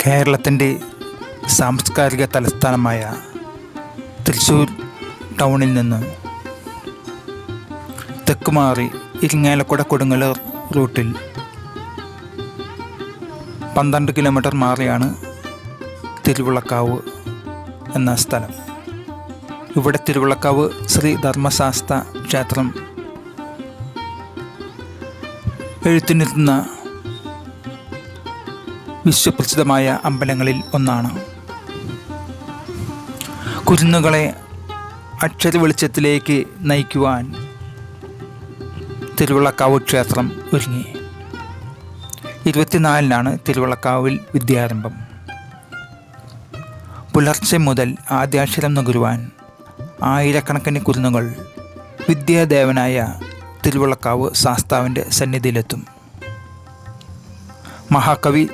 കേരളത്തിന്റെ സാംസ്കാരിക തലസ്ഥാനമായ തൃശ്ശൂർ ടൗണിൽ നിന്ന് തെക്കുമാറി ഇരിങ്ങാലക്കുട കൊടുങ്ങല്ലൂർ റൂട്ടിൽ പന്ത്രണ്ട് കിലോമീറ്റർ മാറിയാണ് തിരുവിളക്കാവ് എന്ന സ്ഥലം. ഇവിടെ തിരുവിളക്കാവ് ശ്രീ ധർമ്മശാസ്ത്ര ക്ഷേത്രം എഴുത്തിനിരുന്ന വിശ്വപ്രസിദ്ധമായ അമ്പലങ്ങളിൽ ഒന്നാണ്. കുരുന്നുകളെ അക്ഷര വെളിച്ചത്തിലേക്ക് നയിക്കുവാൻ തിരുവള്ളക്കാവ് ക്ഷേത്രം ഒരുങ്ങി. ഇരുപത്തിനാലിനാണ് തിരുവള്ളക്കാവിൽ വിദ്യാരംഭം. പുലർച്ചെ മുതൽ ആദ്യാക്ഷരം നുകരുവാൻ ആയിരക്കണക്കിന് കുരുന്നുകൾ വിദ്യാദേവനായ തിരുവള്ളക്കാവ് ശാസ്താവിന്റെ സന്നിധിയിലെത്തും. മഹാകവി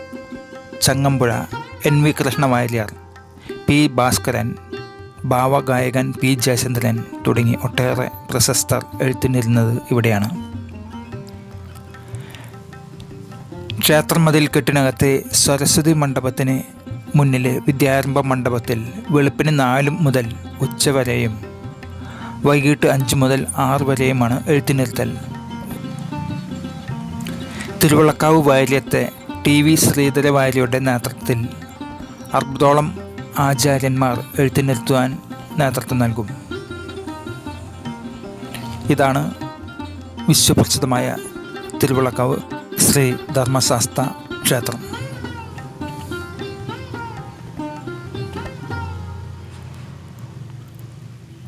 Changampuzha N V Krishna Warrier P Bhaskaran ഭാവഗായകൻ പി ജയചന്ദ്രൻ തുടങ്ങി ഒട്ടേറെ പ്രശസ്തർ എഴുത്തിനിരുന്നത് ഇവിടെയാണ്. ക്ഷേത്രമതിൽ കെട്ടിനകത്തെ സരസ്വതി മണ്ഡപത്തിന് മുന്നിലെ വിദ്യാരംഭ മണ്ഡപത്തിൽ വെളുപ്പിന് നാല് മുതൽ ഉച്ചവരെയും വൈകിട്ട് അഞ്ച് മുതൽ ആറ് വരെയുമാണ് എഴുത്തിനിരുത്തൽ. തിരുവള്ളക്കാവ് വാര്യത്തെ ടി വി ശ്രീധര വാര്യയുടെ നേതൃത്വത്തിൽ അർബുദോളം ആചാര്യന്മാർ എഴുത്തിനിരുത്തുവാൻ നേതൃത്വം നൽകും. ഇതാണ് വിശ്വപ്രസിദ്ധമായ തിരുവിളക്കാവ് ശ്രീ ധർമ്മശാസ്ത്ര ക്ഷേത്രം.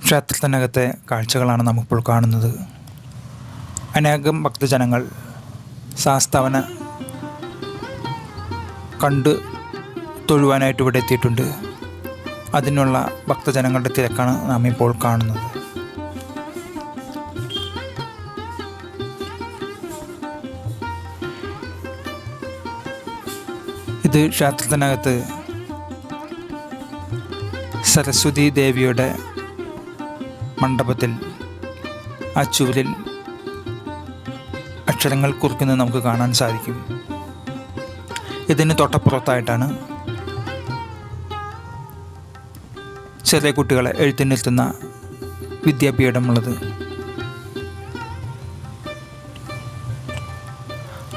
ക്ഷേത്രത്തിനകത്തെ കാഴ്ചകളാണ് നമുക്കിപ്പോൾ കാണുന്നത്. അനേകം ഭക്തജനങ്ങൾ ശാസ്താവന കണ്ട് തൊഴുവാനായിട്ട് ഇവിടെ എത്തിയിട്ടുണ്ട്. അതിനുള്ള ഭക്തജനങ്ങളുടെ തിരക്കാണ് നാം ഇപ്പോൾ കാണുന്നത്. ഇത് ക്ഷേത്രത്തിനകത്ത് സരസ്വതി ദേവിയുടെ മണ്ഡപത്തിൽ ആ ചുവരിൽ അക്ഷരങ്ങൾ കുറിക്കുന്നത് നമുക്ക് കാണാൻ സാധിക്കും. ഇതിന് തൊട്ടപ്പുറത്തായിട്ടാണ് ചെറിയ കുട്ടികളെ എഴുത്തിനിരുത്തുന്ന വിദ്യാപീഠമുള്ളത്.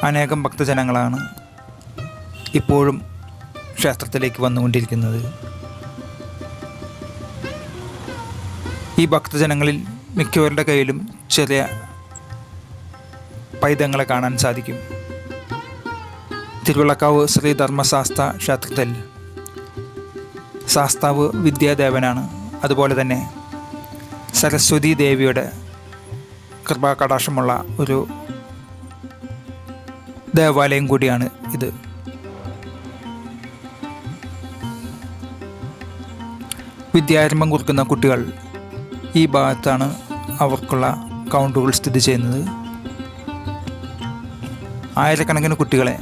അനേകം ഭക്തജനങ്ങളാണ് ഇപ്പോഴും ക്ഷേത്രത്തിലേക്ക് വന്നുകൊണ്ടിരിക്കുന്നത്. ഈ ഭക്തജനങ്ങളിൽ മിക്കവരുടെ കയ്യിലും ചെറിയ പൈതങ്ങളെ കാണാൻ സാധിക്കും. തിരുവിളക്കാവ് ശ്രീ ധർമ്മശാസ്ത്ര ക്ഷേത്രത്തിൽ ശാസ്താവ് വിദ്യാദേവനാണ്. അതുപോലെ തന്നെ സരസ്വതി ദേവിയുടെ കൃപാകടാക്ഷമുള്ള ഒരു ദേവാലയം കൂടിയാണ് ഇത്. വിദ്യാരംഭം കുറിക്കുന്ന കുട്ടികൾ ഈ ഭാഗത്താണ് അവർക്കുള്ള കൗണ്ടുകൾ സ്ഥിതി ചെയ്യുന്നത്. ആയിരക്കണക്കിന് കുട്ടികളെ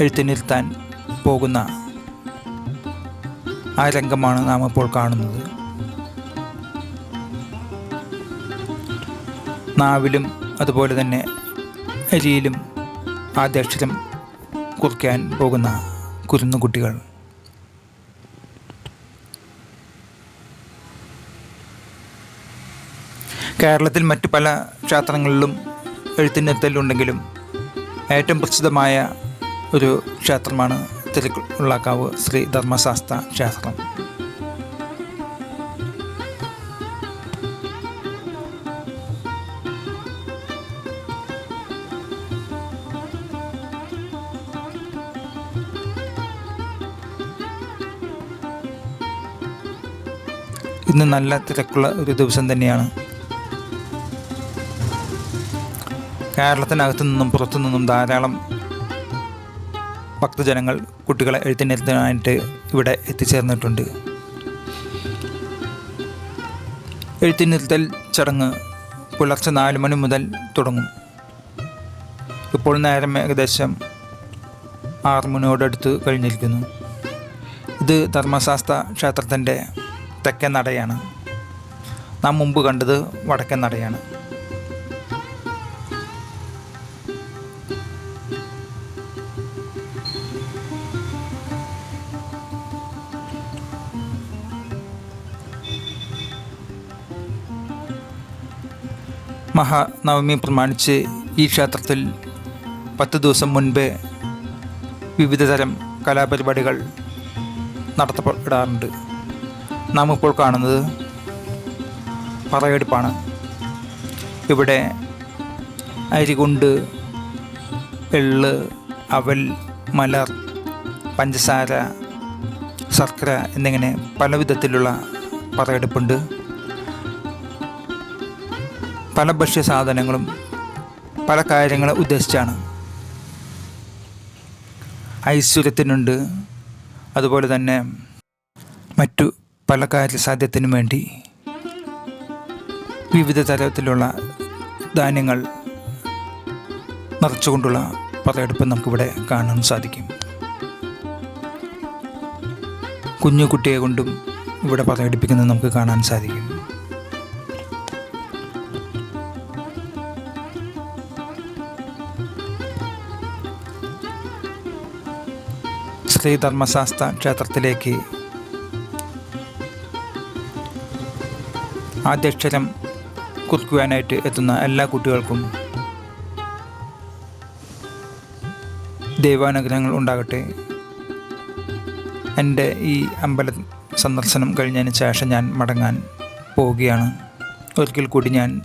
എഴുത്തിനിരുത്താൻ പോകുന്ന ആ രംഗമാണ് നാം ഇപ്പോൾ കാണുന്നത്. നാവിലും അതുപോലെ തന്നെ അരിയിലും ആദ്യാക്ഷരം കുറിക്കാൻ പോകുന്ന കുരുന്നു കുട്ടികൾ. കേരളത്തിൽ മറ്റു പല ക്ഷേത്രങ്ങളിലും എഴുത്തിനിരുത്തലുണ്ടെങ്കിലും ഏറ്റവും പ്രസിദ്ധമായ ഒരു ക്ഷേത്രമാണ് തിരുക്കുള്ളക്കാവ് ശ്രീ ധർമ്മശാസ്ത്ര ക്ഷേത്രം. ഇന്ന് നല്ല തിരക്കുള്ള ഒരു ദിവസം തന്നെയാണ്. കേരളത്തിനകത്തു നിന്നും പുറത്തു നിന്നും ധാരാളം ഭക്തജനങ്ങൾ കുട്ടികളെ എഴുത്തിനിരുത്താനായിട്ട് ഇവിടെ എത്തിച്ചേർന്നിട്ടുണ്ട്. എഴുത്തിനിരുത്തൽ ചടങ്ങ് പുലർച്ചെ നാല് മണി മുതൽ തുടങ്ങും. ഇപ്പോൾ നേരം ഏകദേശം ആറ് മണിയോടടുത്ത് കഴിഞ്ഞിരിക്കുന്നു. ഇത് ധർമ്മശാസ്ത്ര ക്ഷേത്രത്തിന്റെ തെക്കൻ നടയാണ്. നാം മുമ്പ് കണ്ടത് വടക്കൻ നടയാണ്. മഹാനവമി പ്രമാണിച്ച് ഈ ക്ഷേത്രത്തിൽ പത്ത് ദിവസം മുൻപേ വിവിധതരം കലാപരിപാടികൾ നടത്തപ്പെടാറുണ്ട്. നാം ഇപ്പോൾ കാണുന്നത് പറയെടുപ്പാണ്. ഇവിടെ അരികൊണ്ട് എള്ള് അവൽ മലർ പഞ്ചസാര ശർക്കര എന്നിങ്ങനെ പല വിധത്തിലുള്ള പറയെടുപ്പുണ്ട്. പല ഭക്ഷ്യ സാധനങ്ങളും പല കാര്യങ്ങളെ ഉദ്ദേശിച്ചാണ്. ഐശ്വര്യത്തിനുണ്ട്. അതുപോലെ തന്നെ മറ്റു പല കാര്യസാധ്യത്തിനും വേണ്ടി വിവിധ തരത്തിലുള്ള ധാന്യങ്ങൾ നിറച്ചുകൊണ്ടുള്ള പലയെടുപ്പ് നമുക്കിവിടെ കാണാൻ സാധിക്കും. കുഞ്ഞു കുട്ടിയെ കൊണ്ടും ഇവിടെ പലയെടുപ്പിക്കുന്നത് നമുക്ക് കാണാൻ സാധിക്കും. ശ്രീ ധർമ്മശാസ്ത്ര ക്ഷേത്രത്തിലേക്ക്. ആദ്യാക്ഷരം കുറിക്കുവാനായിട്ട് എത്തുന്ന എല്ലാ കുട്ടികൾക്കും ദൈവാനുഗ്രഹങ്ങൾ ഉണ്ടാകട്ടെ. എന്റെ ഈ അമ്പല സന്ദർശനം കഴിഞ്ഞതിന് ശേഷം ഞാൻ മടങ്ങാൻ പോവുകയാണ്. ഒരിക്കൽ കൂടി ഞാൻ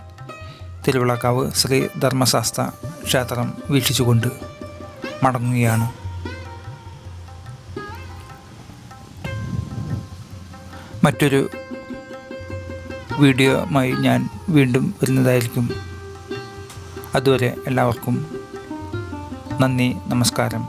തിരുവിളക്കാവ് ശ്രീ ധർമ്മശാസ്ത്ര ക്ഷേത്രം വീക്ഷിച്ചുകൊണ്ട് മടങ്ങുകയാണ്. മറ്റൊരു വീഡിയോയുമായി ഞാൻ വീണ്ടും വരുന്നതായിരിക്കും. അതുവരെ എല്ലാവർക്കും നന്ദി നമസ്കാരം.